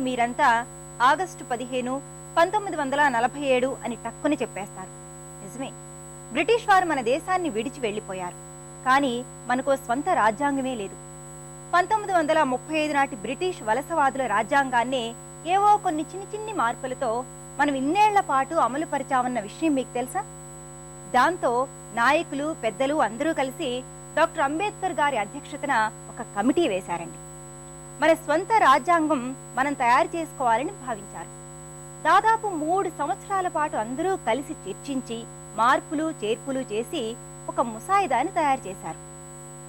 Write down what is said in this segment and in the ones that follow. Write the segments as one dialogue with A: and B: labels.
A: మీరంతా ఆగస్టు పదిహేను పంతొమ్మిది వందల నలభై ఏడు అని టక్కుని చెప్పేస్తారు. నిజమే. బ్రిటిష్ వారు మన దేశాన్ని విడిచి వెళ్ళిపోయారు. కానీ మనకో స్వంత రాజ్యాంగమే లేదు. పంతొమ్మిది వందల ముప్పై ఐదు నాటి బ్రిటిష్ వలసవాదుల రాజ్యాంగాన్నే ఏవో కొన్ని చిన్ని చిన్ని మార్పులతో మనం ఇన్నేళ్ళ పాటు అమలు పరిచామన్న విషయం మీకు తెలుసా? దాంతో నాయకులు పెద్దలు అందరూ కలిసి డాక్టర్ అంబేద్కర్ గారి అధ్యక్షతన ఒక కమిటీ వేశారండి. మన స్వంత రాజ్యాంగం మనం తయారు చేసుకోవాలని భావించారు. దాదాపు మూడు సంవత్సరాల పాటు అందరూ కలిసి చర్చించి మార్పులు చేర్పులు చేసి ఒక ముసాయిదాని తయారు చేశారు.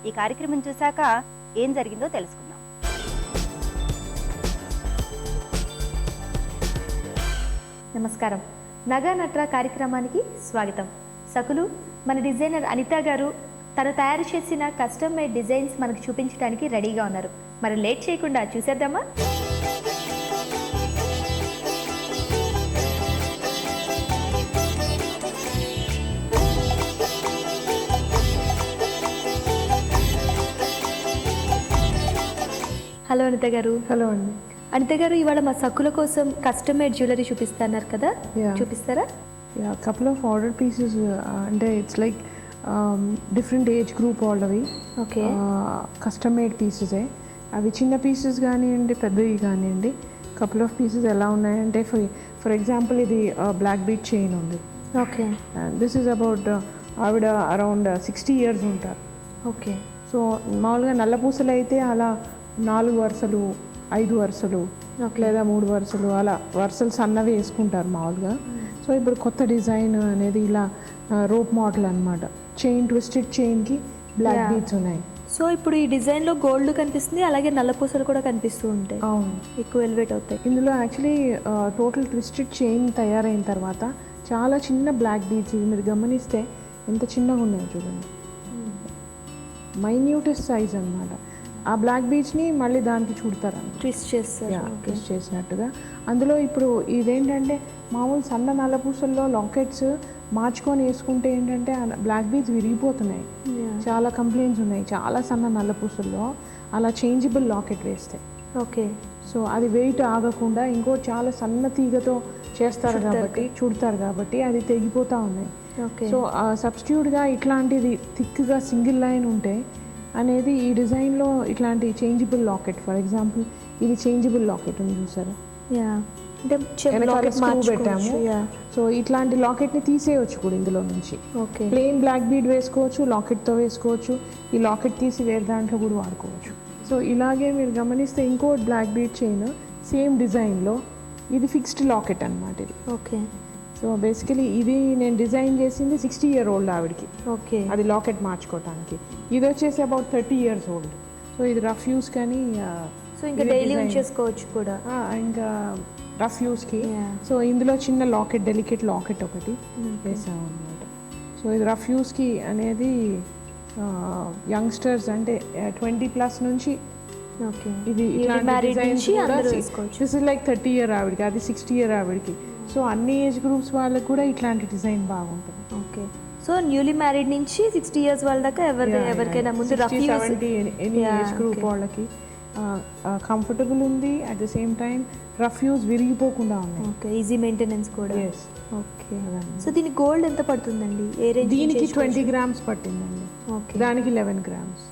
A: ఈ కార్యక్రమం చూశాక ఏం జరిగిందో తెలుసుకుందాం.
B: నమస్కారం. నగా నట్రా కార్యక్రమానికి స్వాగతం. సకులు మన డిజైనర్ అనిత గారు తను తయారు చేసిన కస్టమ్ మేడ్ డిజైన్స్ మనకు చూపించడానికి రెడీగా ఉన్నారు. మరి లేట్ చేయకుండా చూసేద్దామా? హలో అనిత గారు.
C: హలో అండి.
B: అనిత గారు ఇవాళ మా సకుల కోసం కస్టమ్ మేడ్ జ్యువెలరీ చూపిస్తున్నారు కదా. చూపిస్తారా?
C: కపుల్ ఆఫ్ ఆర్డర్ పీసెస్ అంటే it's like different age group వాళ్ళవి.
B: ఓకే
C: కస్టమ్ మేడ్ పీసెసే అవి చిన్న పీసెస్ కానివ్వండి పెద్దవి కానివ్వండి కపుల్ ఆఫ్ పీసెస్ ఎలా ఉన్నాయంటే ఫర్ ఫర్ ఎగ్జాంపుల్ ఇది బ్లాక్ బీట్ చైన్ ఉంది.
B: ఓకే
C: దిస్ ఈజ్ అబౌట్ ఆవిడ అరౌండ్ సిక్స్టీ ఇయర్స్ ఉంటారు.
B: ఓకే
C: సో మామూలుగా నల్ల పూసలు అయితే అలా నాలుగు వరుసలు ఐదు వరుసలు లేదా మూడు వరుసలు అలా వరుసలు సన్నవి వేసుకుంటారు మామూలుగా. సో ఇప్పుడు కొత్త డిజైన్ అనేది ఇలా రోప్ మోడల్ అన్నమాట. చైన్ ట్విస్టెడ్ చైన్కి బ్లాక్
B: Yeah.
C: బీట్స్ ఉన్నాయి.
B: సో ఇప్పుడు ఈ డిజైన్లో గోల్డ్ కనిపిస్తుంది అలాగే నల్ల పూసలు కూడా కనిపిస్తూ ఉంటాయి.
C: అవును.
B: ఎక్కువ ఎలివేట్ అవుతాయి.
C: ఇందులో యాక్చువల్లీ టోటల్ ట్విస్టెడ్ చైన్ తయారైన తర్వాత చాలా చిన్న బ్లాక్ ఇవి మీరు గమనిస్తే ఎంత చిన్నగా ఉన్నాయో చూడండి. మైన్యూటెస్ట్ సైజ్ అన్నమాట. ఆ బ్లాక్ బీచ్ని మళ్ళీ దానికి చుడతారు
B: ట్విస్ట్ చేస్తారు.
C: ట్విస్ట్ చేసినట్టుగా. అందులో ఇప్పుడు ఇదేంటంటే మామూలు సన్న నల్లపూసల్లో లాకెట్స్ మార్చుకొని వేసుకుంటే ఏంటంటే బ్లాక్ బీచ్ విరిగిపోతున్నాయి. చాలా కంప్లైంట్స్ ఉన్నాయి. చాలా సన్న నల్లపూసల్లో అలా చేంజబుల్ లాకెట్ వేస్తే.
B: ఓకే
C: సో అది వెయిట్ ఆగకుండా ఇంకో చాలా సన్న తీగతో చేస్తారు కాబట్టి చుడతారు కాబట్టి అది తెగిపోతూ ఉన్నాయి.
B: ఓకే
C: సో సబ్స్టిట్యూట్గా ఇట్లాంటిది థిక్గా సింగిల్ లైన్ ఉంటే అనేది ఈ డిజైన్లో ఇట్లాంటి చేంజబుల్ లాకెట్ ఫర్ ఎగ్జాంపుల్ ఇది చేంజబుల్ లాకెట్ ఉంది చూసారా?
B: యా
C: పెట్టాము. సో ఇట్లాంటి లాకెట్ని తీసేయచ్చు కూడా ఇందులో నుంచి.
B: ఓకే
C: ప్లెయిన్ బ్లాక్ బీడ్ వేసుకోవచ్చు లాకెట్తో వేసుకోవచ్చు ఈ లాకెట్ తీసి వేరే దాంట్లో కూడా వాడుకోవచ్చు. సో ఇలాగే మీరు గమనిస్తే ఇంకో బ్లాక్ బీడ్ చైన్ సేమ్ డిజైన్లో ఇది ఫిక్స్డ్ లాకెట్ అన్నమాట ఇది.
B: ఓకే
C: సో బేసికలీ ఇది నేను డిజైన్ చేసింది సిక్స్టీ ఇయర్ ఓల్డ్ ఆవిడకి.
B: ఓకే
C: అది లాకెట్ మార్చుకోవటానికి. ఇది వచ్చేసి about thirty years old so ఇది రఫ్ యూస్ కానీ
B: సో ఇంకా డైలీ. ఉంచేసుకోవచ్చు కూడా.
C: ఇంకా రఫ్ యూస్కి. సో ఇందులో చిన్న లాకెట్ డెలికేట్ లాకెట్ ఒకటి వేసాం అనమాట సో ఇది రఫ్ యూస్కి అనేది యంగ్స్టర్స్ అంటే ట్వంటీ ప్లస్ నుంచి ఇది ఇస్ లైక్ థర్టీ ఇయర్ ఆవిడకి అది సిక్స్టీ ఇయర్ ఆవిడకి. సో అన్ని ఏజ్ గ్రూప్స్ వాళ్ళకి కూడా ఇట్లాంటి డిజైన్ బాగుంటుంది.
B: ఓకే సో న్యూలీ మ్యారీడ్ నుంచి సిక్స్టీ ఇయర్స్ వాళ్ళ దాకా ఎవరి ఎవరికైనా ముందు rough
C: seventy any age group. వాళ్ళకి. కంఫర్టబుల్ ఉంది. At the same time rough use విరిగిపోకుండా ఉన్నాయి.
B: ఓకే ఈజీ మెయింటెనెన్స్ కూడా. ఓకే సో దీని గోల్డ్ ఎంత పడుతుందండి? ఏ రేంజ్
C: దీనికి ట్వంటీ గ్రామ్స్ పట్టిందండి.
B: ఓకే
C: దానికి లెవెన్ గ్రామ్స్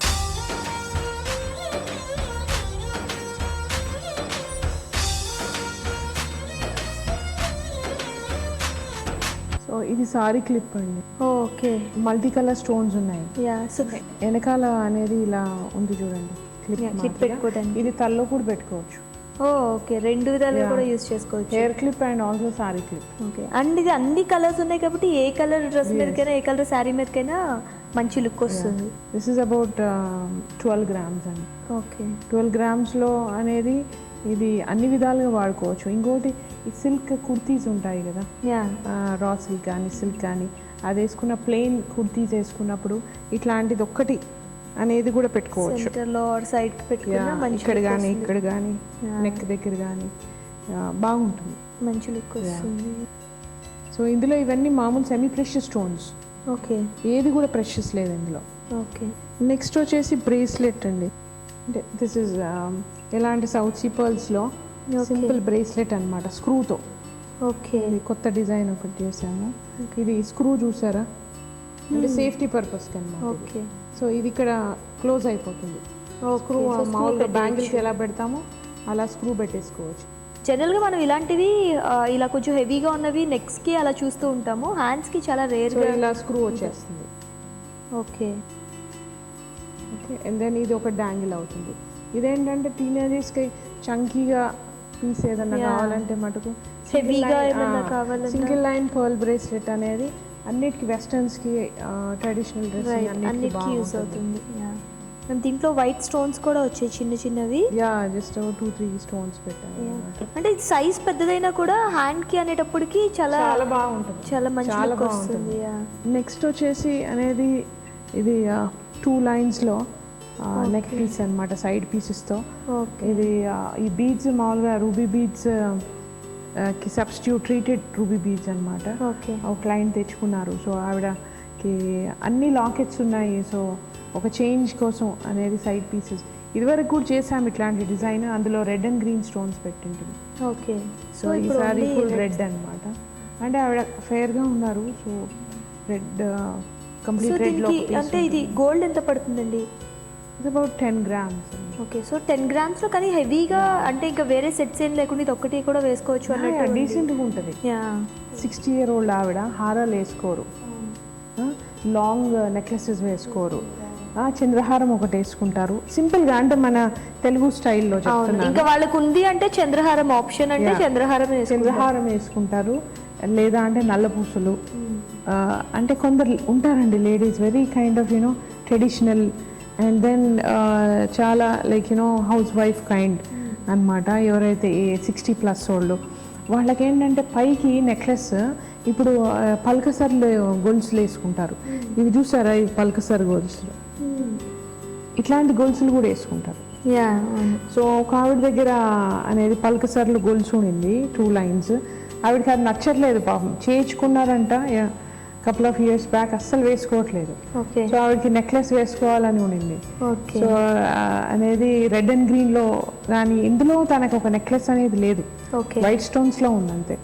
C: సో ఇది సారీ క్లిప్ అండి.
B: ఓకే
C: మల్టీ కలర్ స్టోన్స్ ఉన్నాయి.
B: యా సో
C: వెనకాల అనేది ఇలా ఉంది చూడండి. క్లిప్
B: పెట్టుకోవడానికి.
C: ఇది తల్లో కూడా పెట్టుకోవచ్చు.
B: ఓకే. రెండు విధాలుగా. కూడా యూస్ చేసుకోవచ్చు.
C: Hair clip and also sari clip
B: okay. And ఇది అన్ని కలర్స్ ఉన్నాయి కాబట్టి ఏ కలర్ డ్రెస్ మీదకైనా ఏ కలర్ శారీ మీదకైనా మంచి లుక్ వస్తుంది.
C: This is about twelve grams అండి.
B: ఓకే.
C: ట్వెల్వ్ గ్రామ్స్లో అనేది ఇది అన్ని విధాలుగా వాడుకోవచ్చు. ఇంకోటి ఈ సిల్క్ కుర్తీస్ ఉంటాయి కదా.
B: యా
C: రా సిల్క్ కానీ సిల్క్ కానీ అది వేసుకున్న ప్లెయిన్ కుర్తీస్ వేసుకున్నప్పుడు ఇట్లాంటిది ఒక్కటి అనేది కూడా పెట్టుకోవచ్చు.
B: సైడ్ పెట్టుకున్నా
C: Yeah,
B: మంచి
C: ఇక్కడ కానీ. ఇక్కడ కానీ. నెక్ దగ్గర కానీ బాగుంటుంది.
B: మంచి లుక్ వస్తుంది.
C: సో ఇందులో ఇవన్నీ మామూలు సెమీ ప్రెషస్ స్టోన్స్
B: ఓకే
C: ఏది కూడా ప్రెషస్ లేదు ఇందులో.
B: ఓకే
C: నెక్స్ట్ వచ్చేసి బ్రేస్లెట్ అండి. అంటే దిస్ ఇస్ ఎలాంటి సౌత్ సీ పర్ల్స్లో సింపుల్ బ్రేస్లెట్ అనమాట స్క్రూతో
B: ఓకే
C: కొత్త డిజైన్ ఒకటి చేసాము ఇది స్క్రూ చూసారా? అంటే సేఫ్టీ పర్పస్కి అనమాట
B: ఓకే
C: సో ఇది ఇక్కడ క్లోజ్ అయిపోతుంది. స్క్రూ మామూలుగా బ్యాంగిల్కి ఎలా పెడతామో అలా స్క్రూ పెట్టేసుకోవచ్చు.
B: జనరల్గా మనం ఇలాంటివి ఇలా కొంచెం హెవీగా ఉన్నవి నెక్స్కి అలా చూస్తూ ఉంటాము. హ్యాండ్స్కి చాలా
C: సో
B: రేర్గా
C: ఇలా స్క్రూ వచ్చేస్తుంది.
B: ఓకే.
C: ఓకే అండ్ దెన్ ఇది ఒక డాంగిల్ అవుతుంది. ఇదేంటంటే టీనేజర్స్కి చంకీగా పీస్ ఏదన్నా. కావాలంటే మటుకు
B: Heavy-గా ఏమన్నా కావాలన్నా?
C: సింగిల్ లైన్ పర్ల్ బ్రేస్లెట్ అనేది అన్నిటికి వెస్టర్న్స్కి ట్రెడిషనల్ డ్రెస్ అన్నిటికి
B: యూస్ అవుతుంది. దీంట్లో వైట్ స్టోన్స్ కూడా వచ్చాయి చిన్న చిన్నవి.
C: Yeah just two three stones. అన్నమాట.
B: అంటే సైజ్ పెద్దదైనా కూడా హ్యాండ్కి అనేటప్పటికి చాలా
C: చాలా బాగుంటుంది.
B: చాలా మంచి లుక్ వస్తుంది.
C: నెక్స్ట్ వచ్చేసి అనేది ఇది టూ లైన్స్లో నెక్ పీస్ అన్నమాట సైడ్ పీసెస్తో
B: ఓకే
C: ఇది ఈ బీడ్స్ మామూలుగా రూబీ బీడ్స్కి సబ్స్టిట్యూట్ ట్రీటెడ్ రూబీ బీడ్స్ అన్నమాట.
B: ఓకే.
C: ఒక క్లయింట్ తెచ్చుకున్నారు. సో ఆవిడకి అన్ని లాకెట్స్ ఉన్నాయి. సో ఒక చేంజ్ కోసం అనేది సైడ్ పీసెస్ ఇదివరకు కూడా చేసాం ఇట్లాంటి డిజైన్ అందులో రెడ్ అండ్ గ్రీన్ స్టోన్స్ పెట్టింటుంది
B: ఓకే.
C: సో ఈసారి ఫుల్ రెడ్ అన్నమాట. అంటే ఆవిడ ఫేర్గా ఉన్నారు. సో రెడ్ కంప్లీట్
B: దీనికి అంటే ఇది గోల్డ్ ఎంత పడుతుందండి?
C: ఇది about ten grams
B: okay so ten గ్రామ్స్లో కానీ హెవీగా అంటే ఇంకా వేరే సెట్స్ ఏం లేకుండా ఇది ఒక్కటి కూడా వేసుకోవచ్చు అన్నట్టు.
C: డీసెంట్గా ఉంటుంది.
B: యా
C: సిక్స్టీ ఇయర్ ఓల్డ్ ఆవిడ హారాలు వేసుకోరు. లాంగ్ నెక్లెసెస్ వేసుకోరు. చంద్రహారం ఒకటి వేసుకుంటారు. సింపుల్గా అంటే మన తెలుగు స్టైల్లో
B: ఇంకా వాళ్ళకు ఉంది అంటే చంద్రహారం ఆప్షన్ అంటే. చంద్రహారం
C: చంద్రహారం వేసుకుంటారు. లేదా అంటే నల్ల పూసలు. ఆ, అంటే కొందరు ఉంటారండి ladies very kind of you know traditional and then చాలా like you know house wife kind అన్నమాట. ఎవరైతే సిక్స్టీ ప్లస్ వాళ్ళు వాళ్ళకి ఏంటంటే పైకి నెక్లెస్ ఇప్పుడు పల్కసర్లు గొలుసులు వేసుకుంటారు. ఇవి చూసారా ఈ పల్కసర్ గొలుసులు? ఇట్లాంటి గొలుసులు కూడా వేసుకుంటారు. సో ఒక ఆవిడ దగ్గర అనేది పలకసర్లు గొలుసు ఉండింది టూ లైన్స్ ఆవిడకి అది నచ్చట్లేదు పాపం. చేయించుకున్నారంట కపుల్ ఆఫ్ ఇయర్స్ బ్యాక్ అస్సలు వేసుకోవట్లేదు. సో ఆవిడకి నెక్లెస్ వేసుకోవాలని ఉండింది. సో అనేది రెడ్ అండ్ గ్రీన్లో కానీ ఇందులో తనకు ఒక నెక్లెస్ అనేది లేదు. వైట్ స్టోన్స్లో ఉంది అంతే